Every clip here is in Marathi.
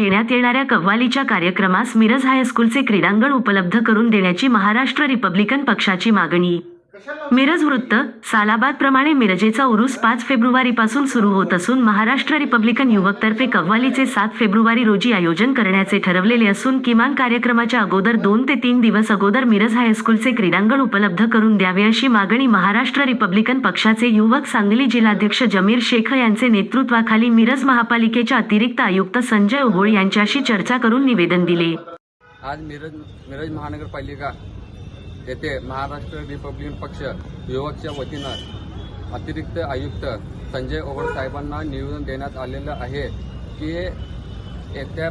घेण्यात येणाऱ्या कव्वालीच्या कार्यक्रमास मिरज हायस्कूलचे क्रीडांगण उपलब्ध करून देण्याची महाराष्ट्र रिपब्लिकन पक्षाची मागणी. मिरज वृत्त सालाबाद प्रमाणे मिरजेचा उरूस पाच फेब्रुवारीपासून सुरू होत असून महाराष्ट्र रिपब्लिकन युवकतर्फे कव्वालीचे सात फेब्रुवारी रोजी आयोजन करण्याचे ठरवलेले असून किमान कार्यक्रमाच्या अगोदर दोन ते तीन दिवस अगोदर मिरज हायस्कूलचे क्रीडांगण उपलब्ध करून द्यावे अशी मागणी महाराष्ट्र रिपब्लिकन पक्षाचे युवक सांगली जिल्हाध्यक्ष जमीर शेख यांचे नेतृत्वाखाली मिरज महापालिकेच्या अतिरिक्त आयुक्त संजय ओहोळ यांच्याशी चर्चा करून निवेदन दिले. आज मिरज मिरज महानगरपालिका येथे महाराष्ट्र रिपब्लिकन पक्ष युवकच्या वतीनं अतिरिक्त आयुक्त संजय ओघड साहेबांना निवेदन देण्यात आलेलं आहे की येत्या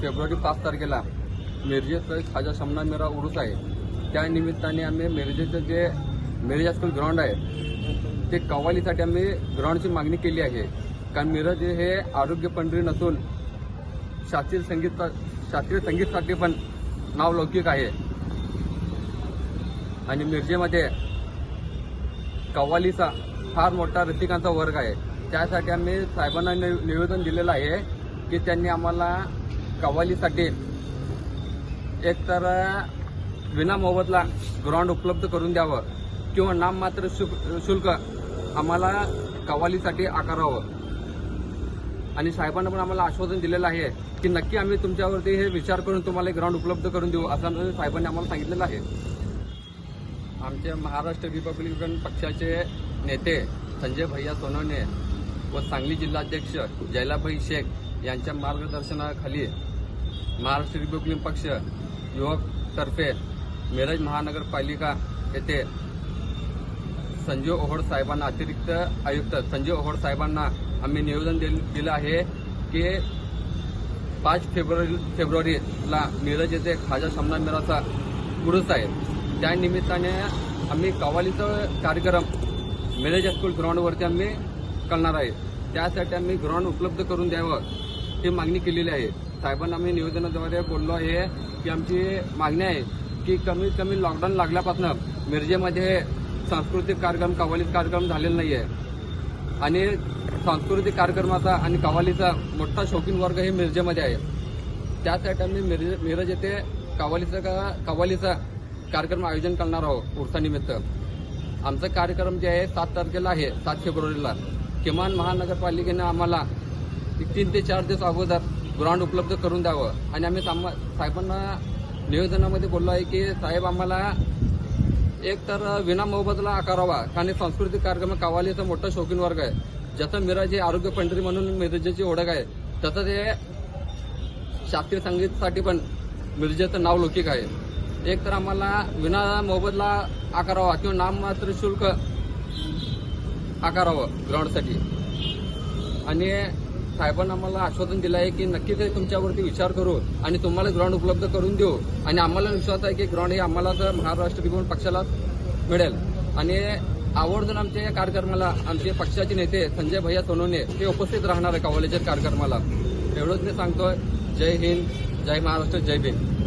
फेब्रुवारी पाच तारखेला मिरजेचं खाजा शमना मेरा उरूस आहे. त्या निमित्ताने आम्ही मिरजेचं जे मिरज हायस्कूल ग्राउंड आहे ते कव्वालीसाठी आम्ही ग्राउंडची मागणी केली आहे. कारण मिरज हे आरोग्य पंढरी नसून शास्त्रीय संगीत शास्त्रीय संगीतसाठी पण नाव लौकिक आहे. आणि मिरजेमध्ये कव्वालीचा फार मोठा रसिकांचा वर्ग आहे. त्यासाठी आम्ही साहेबांना नि- निवेदन दिलेलं आहे की त्यांनी आम्हाला कव्वालीसाठी एकतर विना मोबदला ग्राउंड उपलब्ध करून द्यावं किंवा नाममात्र शुल्क शुल्क आम्हाला कव्वालीसाठी आकारावं. आणि साहेबांना पण आम्हाला आश्वासन दिलेलं आहे की नक्की आम्ही तुमच्यावरती हे विचार करून तुम्हाला ग्राउंड उपलब्ध करून देऊ असं साहेबांनी आम्हाला सांगितलेलं आहे. आमचे महाराष्ट्र रिपब्लिकन पक्षाचे नेते संजय भैया सोनवणे व सांगली जिल्हाध्यक्ष जयलाभाई शेख यांच्या मार्गदर्शनाखाली महाराष्ट्र रिपब्लिकन पक्ष युवक तर्फे मिरज महानगरपालिका येथे संजय ओहोड साहेबांना अतिरिक्त आयुक्त संजय ओहोड साहेबांना आम्ही निवेदन दिलं आहे की पाच फेब्रुवारी फेब्रुवारीला मिरज येथे खाजा शमना मिराचा पुरुष आहे त्या निमित्ताने आम्ही कव्वालीचा कार्यक्रम मिरज हायस्कूल ग्राउंडवरती आम्ही करणार आहे. त्यासाठी आम्ही ग्राउंड उपलब्ध करून द्यावं ही मागणी केलेली आहे. साहेबांना आम्ही निवेदनाद्वारे बोललो आहे की आमची मागणी आहे की कमीत कमी लॉकडाऊन लागल्यापासून मिरजेमध्ये सांस्कृतिक कार्यक्रम कव्वालीचा कार्यक्रम झालेला नाही आहे आणि सांस्कृतिक कार्यक्रमाचा आणि कवालीचा मोठा शौकीन वर्ग हे मिरजेमध्ये आहे. त्यासाठी आम्ही मिरज मिरज येथे कवालीचा का कव्वालीचा कार्यक्रम आयोजन करणार आहोत उर्सानिमित्त आमचा कार्यक्रम जे आहे सात तारखेला आहे सात फेब्रुवारीला. किमान महानगरपालिकेनं आम्हाला तीन ते चार दिवस अगोदर ग्राउंड उपलब्ध करून द्यावं. आणि आम्ही सामा- साहेबांना निवेदनामध्ये बोललो आहे की साहेब आम्हाला एक तर विना मोबदला आकारावा कारण सांस्कृतिक कार्यक्रम कावालीचा मोठा शौकीन वर्ग आहे. ज्याचं मिरज हे आरोग्य पंढरी म्हणून मिरजेची ओळख आहे तसंच हे शास्त्रीय संगीतसाठी पण मिरजेचं नाव लौकिक आहे. एक तर आम्हाला विना मोबदला आकारावा किंवा नाममात्र शुल्क आकारावं ग्राउंडसाठी आणि साहेबांना आम्हाला आश्वासन दिलं आहे की नक्कीच ते तुमच्यावरती विचार करू आणि तुम्हाला ग्राउंड उपलब्ध करून देऊ. आणि आम्हाला विश्वास आहे की ग्राउंड हे आम्हाला तर महाराष्ट्र रिपब्लिक पक्षाला मिळेल. आणि आवर्जून आमच्या या कार्यक्रमाला आमचे पक्षाचे नेते संजय भैया सोनवणे हे उपस्थित राहणार आहे कॉलेजच्या कार्यक्रमाला. एवढंच मी सांगतोय. जय हिंद जय महाराष्ट्र जय भीम.